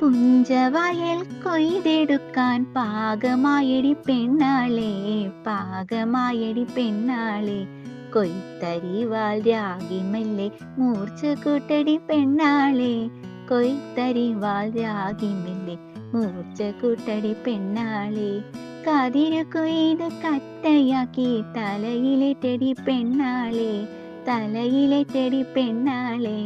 പുഞ്ചവയൽ കൊയ്തെടുക്കാൻ പാകമായടി പെണ്ണാളെ പാകമായടി പെണ്ണാളെ. കൊയ്ത്തരിവാൽ രാഗിമല്ലേ മൂർച്ച കൂട്ടടി പെണ്ണാളെ. കൊയ്ത്തരിവാൽ രാഗിമല്ലേ മൂർച്ച കൂട്ടടി പെണ്ണാളെ. കതിര് കൊയ്ത് കത്തയാക്കി തലയിലെ ടെടി പെണ്ണാളെ തലയിലെ ടെടി പെണ്ണാളെ.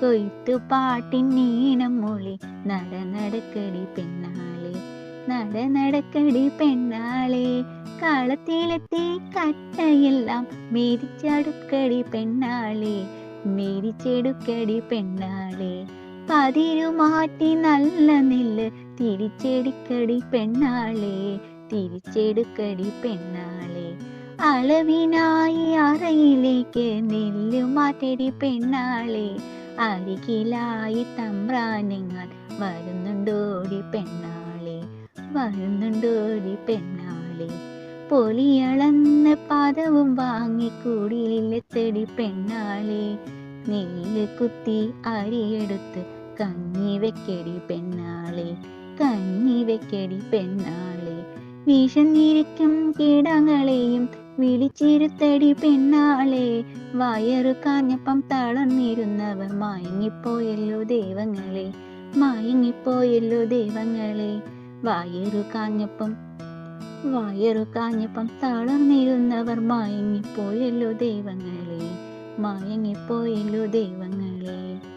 കൊയ്ത്തുപാട്ടിൻ നീണം മൊഴി നട നടക്കടി പെണ്ണാളെ. നട നടക്കടി പെണ്ണാളെ. കളത്തിലെത്തി കട്ടയെല്ലാം മേരിച്ചടുക്കടി പെണ്ണാളെ. മേരിച്ചെടുക്കടി പെണ്ണാളെ. പതിരു മാറ്റി നല്ല നെല്ല് തിരിച്ചെടുക്കടി പെണ്ണാളെ. തിരിച്ചെടുക്കടി പെണ്ണാളെ. അളവിനായി അറയിലേക്ക് നെല്ല് മാറ്റടി പെണ്ണാളെ. അരികിലായി തമ്പ്രാനെങ്ങാൻ വരുന്നുണ്ടോടി പെണ്ണാളെ വരുന്നുണ്ടോടി പെണ്ണാളെ. പൊലിയളന്ന് പദവും വാങ്ങി കൂടിയിലെത്തടി പെണ്ണാളെ. നെല്ല് കുത്തി അരിയെടുത്ത് കഞ്ഞി വെക്കടി പെണ്ണാളെ കഞ്ഞി വെക്കടി പെണ്ണാളെ. വീശന്നിരിക്കും കീടങ്ങളെയും വിളിച്ചിരുത്തടി പെണ്ണാളെ. വയറു കാഞ്ഞപ്പം തളർന്നിരുന്നവർ മയങ്ങിപ്പോയല്ലോ ദൈവങ്ങളെ. മയങ്ങിപ്പോയല്ലോ ദൈവങ്ങളെ. വയറു കാഞ്ഞപ്പം വയറു കാഞ്ഞപ്പം തളർന്നിരുന്നവർ മയങ്ങിപ്പോയല്ലോ ദൈവങ്ങളെ. മയങ്ങിപ്പോയല്ലോ ദൈവങ്ങളെ.